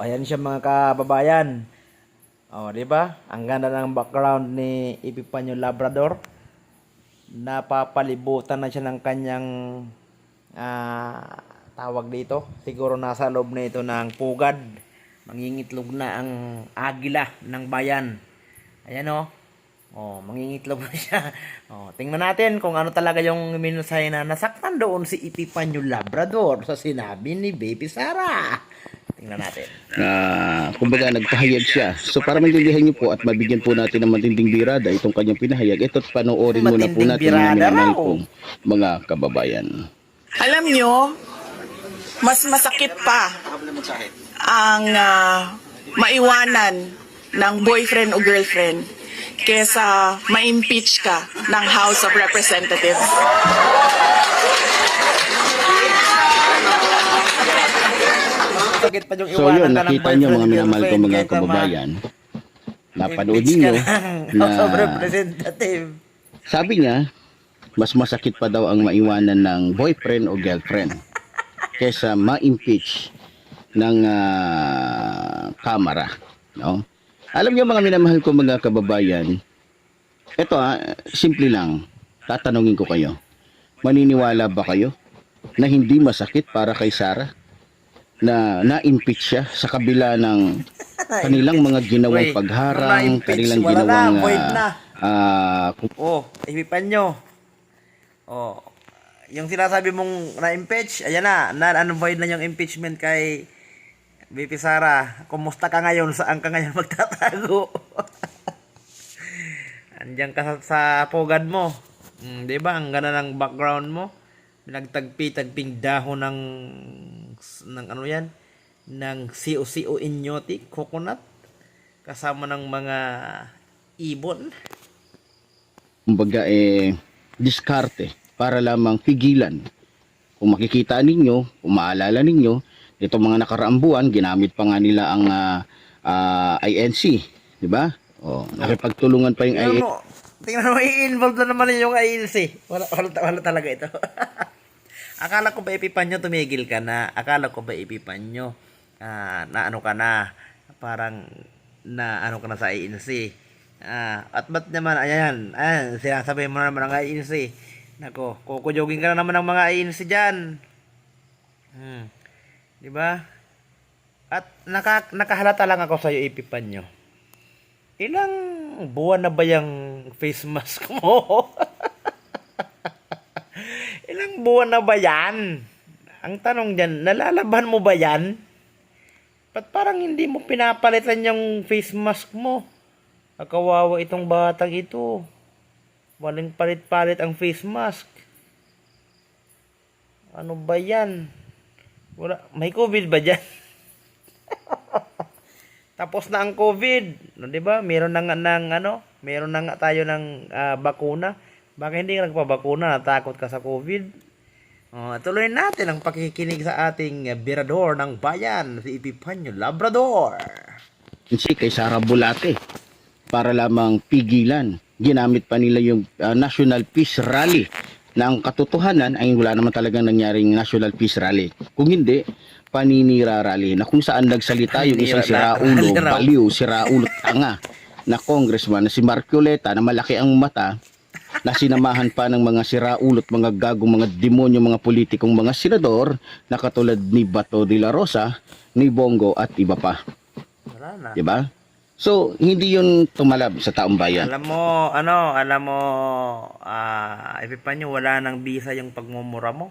Ayan siya mga kababayan. Oh, di ba? Ang ganda ng background ni Epifanio Labrador. Napapalibutan na siya ng kanyang ah, tawag dito. Siguro nasa loob na ito ng pugad. Mangingitlog na ang agila ng bayan. Ayan oh. Oh, mangingitlog na siya. Oh, tingnan natin kung ano talaga yung minusay na nasaktan doon si Epifanio Labrador sa sinabi ni Baby Sara. Tingnan natin. Ah, kumbaga nagpahayag siya. So para maintindihan niyo po at mabigyan po natin ng matinding birada itong kanyang pinahayag, ito't panoorin muna po natin birada mga minamahal kong mga kababayan. Alam nyo, mas masakit pa ang ah, maiwanan ng boyfriend o girlfriend kesa ma-impeach ka ng House of Representatives. Sakit pa yung So iwanan yun, ka ng nakita niyo mga boyfriend, minamahal girlfriend, mga kaysa kababayan. Napanood niyo na of Representative. sabi niya, mas masakit pa daw ang maiwanan ng boyfriend o girlfriend kesa ma-impeach ng kamara. No? Alam niyo mga minamahal ko mga kababayan, ito ah, simple lang, tatanungin ko kayo. Maniniwala ba kayo na hindi masakit para kay Sarah na na-impeach siya sa kabila ng kanilang mga ginawang Uy, pagharang, kanilang wala na, ginawang void na. ah, ah, Oh, Epifanio. Oh, yung sinasabi mong na-impeach, ayan na, na-unvoid na yung impeachment kay BP Sara. Kumusta ka ngayon? Saan ka ngayon magtatago? Andiyan ka sa, sa pugad mo. Mm, 'Di ba? Ang ganda ng background mo. Pinagtagpi-tagping dahon ng ng ano 'yan? ng COCO inyotic coconut kasama ng mga ibon. kumbaga eh diskarte para lamang pigilan. Kung makikita ninyo, kung maalala ninyo, itong mga nakaraang buwan, ginamit pa nga nila ang ah, ah, INC, di ba? O, nakipagtulungan pa yung Tingnan INC. tingnan mo, i-involve na naman yung INC. Wala, wala, wala talaga ito. Akala ko ba ipipanyo tumigil ka na? Akala ko ba ipipanyo ah, na ano ka na? Parang na ano ka na sa INC. Ah, at ba't naman, ayan, ayan, sinasabi mo na naman ng INC. Nako, kukujogin ka na naman ng mga INC dyan. Hmm. Di ba? At naka, nakahalata lang ako sa iyo ipipanyo. Ilang buwan na ba yung face mask mo? Ilang buwan na ba yan? Ang tanong dyan, nalalaban mo ba yan? Ba't parang hindi mo pinapalitan yung face mask mo? Akawawa itong batang ito. Walang palit-palit ang face mask. Ano ba yan? Wala, may COVID ba dyan? Tapos na ang COVID, no, 'di ba? Meron na nga ng ano, meron na nga tayo ng ah, bakuna. Baka hindi ka nagpabakuna, natakot ka sa COVID. Oh, tuloy natin ang pakikinig sa ating ah, birador ng bayan, si Epifanio Labrador. kay Sara Bulate para lamang pigilan. Ginamit pa nila yung ah, National Peace Rally na ang katotohanan ay wala naman talagang nangyaring National Peace Rally. Kung hindi, paninira rally na kung saan nagsalita yung isang Paninira siraulo, baliw, siraulo, tanga na congressman na si Marcoleta na malaki ang mata na sinamahan pa ng mga siraulot, mga gagong, mga demonyo, mga politikong mga senador na katulad ni Bato de la Rosa, ni Bongo at iba pa. Wala na. Di ba? So, hindi yun tumalab sa taong bayan. Alam mo, ano, alam mo, ah, Epifanio, wala nang bisa yung pagmumura mo.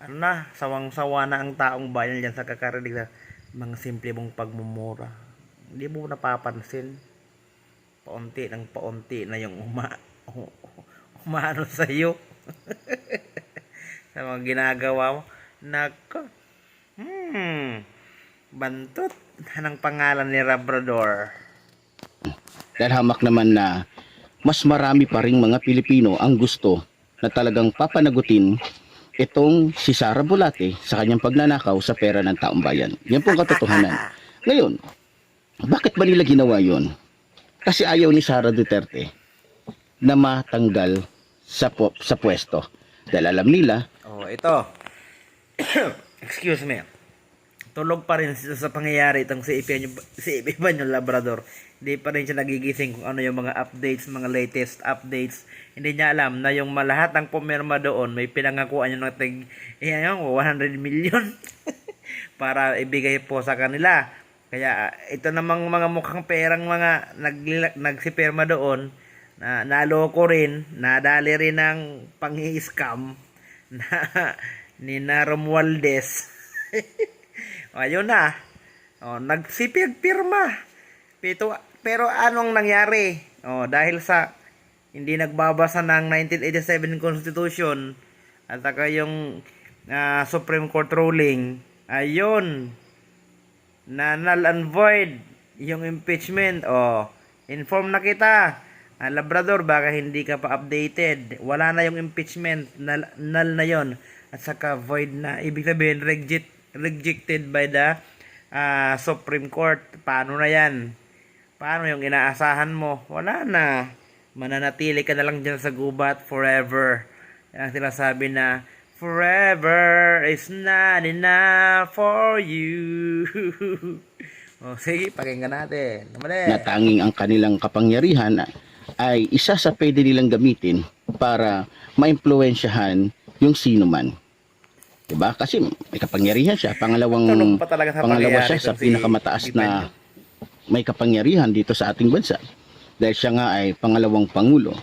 Ano na, sawang-sawa na ang taong bayan dyan sa kakarinig na mga simple mong pagmumura. Hindi mo napapansin. Paunti ng paunti na yung uma, umano sa iyo. sa mga ginagawa mo. Nako. Hmm. Bantot ng pangalan ni Labrador. Dahil hamak naman na mas marami pa ring mga Pilipino ang gusto na talagang papanagutin itong si Sara Bulate sa kanyang pagnanakaw sa pera ng taong bayan. Yan po ang katotohanan. Ngayon, bakit ba nila ginawa yon? Kasi ayaw ni Sara Duterte na matanggal sa, po, sa pwesto. Dahil alam nila, Oh, ito. Excuse me. Tulog pa rin sa, sa pangyayari itong si Ipanyo, si Ipanyo Labrador. Hindi pa rin siya nagigising kung ano yung mga updates, mga latest updates. Hindi niya alam na yung malahat ng pumirma doon, may pinangakuan yung natig, eh, ano, 100 million para ibigay po sa kanila. Kaya ito namang mga mukhang perang mga nag, nagsipirma doon, na naloko rin, nadali rin ng pang-scam na ni na Romualdez. Ayun na. Oh, nagsipig pirma. Pero, pero anong nangyari? Oh, dahil sa hindi nagbabasa ng 1987 Constitution at saka yung ah, Supreme Court ruling, ayun, na null and void yung impeachment. Oh, inform na kita. Ah, Labrador, baka hindi ka pa updated. Wala na yung impeachment. Null, null na yon At saka void na. Ibig sabihin, reject, rejected by the ah, Supreme Court. Paano na yan? Paano yung inaasahan mo? Wala na. Mananatili ka na lang dyan sa gubat forever. Yan ang sinasabi na, Forever is not enough for you. o, sige, pakinggan natin. Namali. na tanging ang kanilang kapangyarihan ay isa sa pwede nilang gamitin para maimpluwensyahan yung sino man. 'Di ba? Kasi may kapangyarihan siya. Pangalawang Tulog pa sa pangalawa siya sa si pinakamataas Di na may kapangyarihan dito sa ating bansa. Dahil siya nga ay pangalawang pangulo.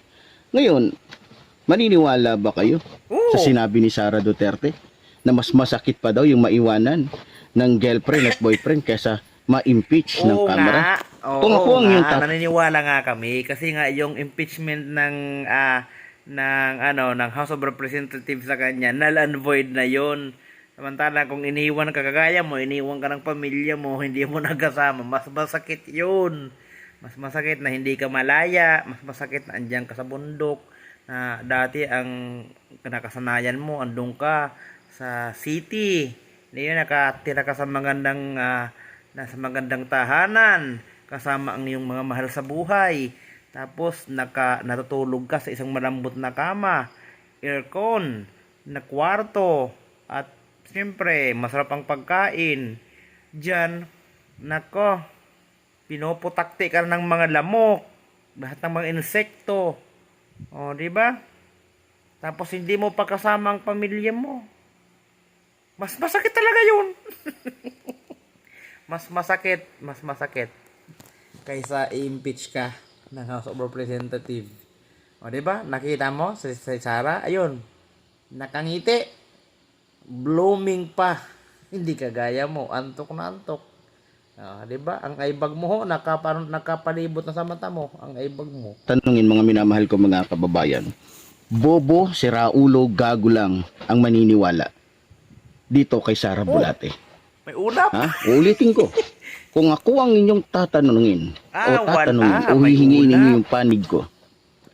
Ngayon, maniniwala ba kayo Oo. Sa sinabi ni Sara Duterte na mas masakit pa daw yung maiwanan ng girlfriend at boyfriend kaysa ma-impeach ng Oo Kamara? nga. Oo, Kung ako ang nga. yung tat- naniniwala nga kami kasi nga yung impeachment ng ah ng ano ng House of Representatives sa kanya null and void na yon. Samantala kung iniwan ka kagaya mo, iniwan ka ng pamilya mo, hindi mo nagkasama, mas masakit yun. Mas masakit na hindi ka malaya, mas masakit na andyan ka sa bundok na dati ang nakasanayan mo, andun ka sa city. Hindi nakatira ka sa magandang ah, nasa magandang tahanan kasama ang iyong mga mahal sa buhay. Tapos naka natutulog ka sa isang malambot na kama, aircon, na kwarto at siyempre masarap ang pagkain. Diyan, nako, pinoputakti ka ng mga lamok, lahat ng mga insekto. O, di ba? Tapos hindi mo pa kasama ang pamilya mo. Mas masakit talaga yun. mas masakit, mas masakit kaysa i-impeach ka ng House of Representative. O, di ba? Nakita mo si, si Sarah, ayun, nakangiti, blooming pa. Hindi kagaya mo, antok na antok. Ah, di ba? Ang aibag mo ho, nakapa, nakapalibot na sa mata mo, ang aibag mo. tanungin mga minamahal ko mga kababayan, bobo, siraulo, gago lang ang maniniwala dito kay Sara Bulate. May ulap. Ha? Uulitin ko. Kung ako ang inyong tatanungin Ah, o tatanungin wala. o ulap. ninyo yung panig ko,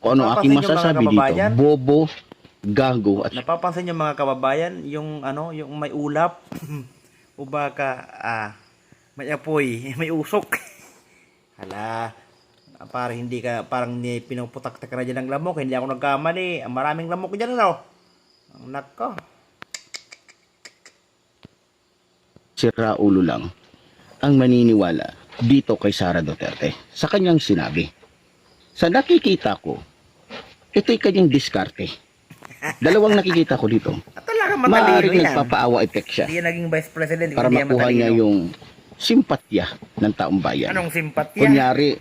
kung ano aking masasabi dito, bobo, gago at Napapansin niyo mga kababayan, yung ano, yung may ulap o baka ah, may apoy, may usok. Hala, para hindi ka parang ni pinuputak-tak na dyan ng lamok, hindi ako nagkamali. Ang maraming lamok dyan ano. Ang nako. siraulo lang ang maniniwala dito kay Sara Duterte sa kanyang sinabi. Sa nakikita ko, ito'y kanyang diskarte. Dalawang nakikita ko dito. Talaga Maaaring matalino yan. nagpapaawa effect siya Hindi yan naging vice president, para makuha niya yung simpatya ng taong bayan. Anong simpatya? Kunyari,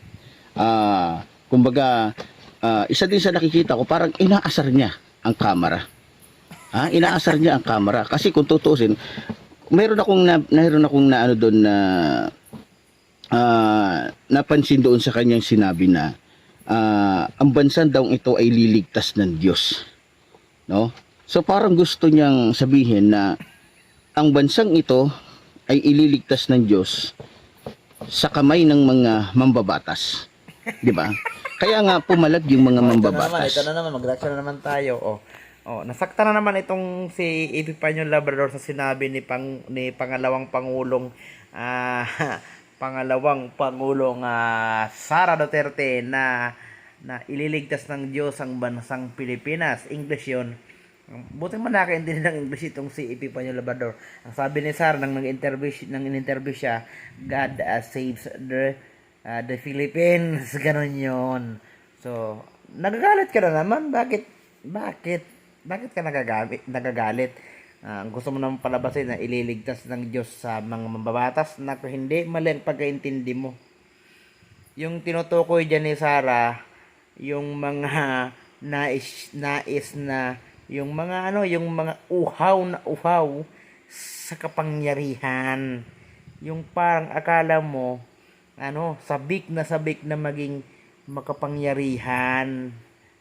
ah, kumbaga, ah, isa din sa nakikita ko, parang inaasar niya ang kamera. Ha? Inaasar niya ang kamera. Kasi kung tutusin, meron akong na, meron akong na ano doon na ah, napansin doon sa kanyang sinabi na ah, ang bansa daw ito ay liligtas ng Diyos. No? So parang gusto niyang sabihin na ang bansang ito ay ililigtas ng Diyos sa kamay ng mga mambabatas. 'Di ba? Kaya nga pumalag yung mga Oh, ito na naman, mambabatas. ito na naman, mag-reaction na naman tayo. Oh. Oh, nasakta na naman itong si Epifanio Labrador sa sinabi ni pang ni pangalawang pangulong ah pangalawang pangulong ah, Sara Duterte na na ililigtas ng Diyos ang bansang Pilipinas. English 'yon. Buti man nakaintindi ng English itong si Epifanio Labrador. Ang sabi ni Sara nang nag-interview nang in-interview siya, God uh, saves the uh, the Philippines. Ganon yon. So, nagagalit ka na naman. Bakit? Bakit? Bakit ka nagagamit, nagagalit? Ah, gusto mo naman palabasin na ililigtas ng Diyos sa mga mababatas? Naku, hindi. Mali ang pagkaintindi mo yung tinutukoy dyan ni Sarah, yung mga nais, nais na, yung mga ano, yung mga uhaw na uhaw sa kapangyarihan. Yung parang akala mo, ano, sabik na sabik na maging makapangyarihan.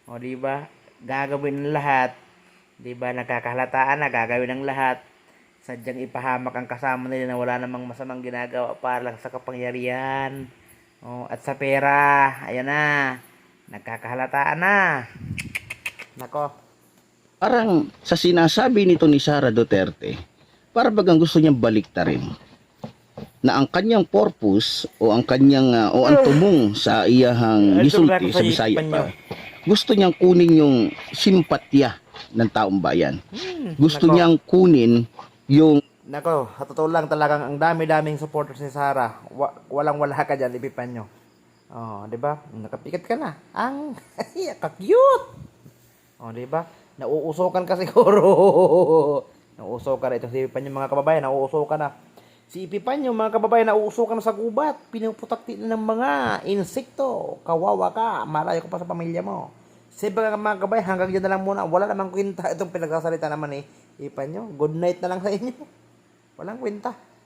O, di ba? Gagawin ng lahat. Di ba? Nakakahalataan na gagawin ng lahat. Sadyang ipahamak ang kasama nila na wala namang masamang ginagawa para lang sa kapangyarihan. Oh, at sa pera, ayan na. Nagkakahalataan na. Nako. Parang sa sinasabi nito ni Sara Duterte, para bagang gusto niyang baliktarin na ang kanyang purpose o ang kanyang ah, o ang tumong sa iyahang gisulti sa Bisaya pa. Gusto niyang kunin yung simpatya ng taong bayan. Hmm, Gusto nako. niyang kunin yung Nako, sa totoo lang talagang ang dami-daming supporters ni Sarah. Wa- walang wala ka dyan, ipipan nyo. Oh, di ba? Nakapikat ka na. Ang ka-cute. Oh, di ba? Nauusokan ka siguro. nauusokan na ito si Ipipan yung mga kababayan, nauusokan na. Si Ipipan yung mga kababayan, nauusokan na sa gubat. Pinuputak din ng mga insekto. Kawawa ka. Malayo ka pa sa pamilya mo. Iba mga kababayan, hanggang dyan na lang muna. Wala namang kwenta itong pinagsasalita naman eh. Ipan nyo, good night na lang sa inyo. Walang kwenta.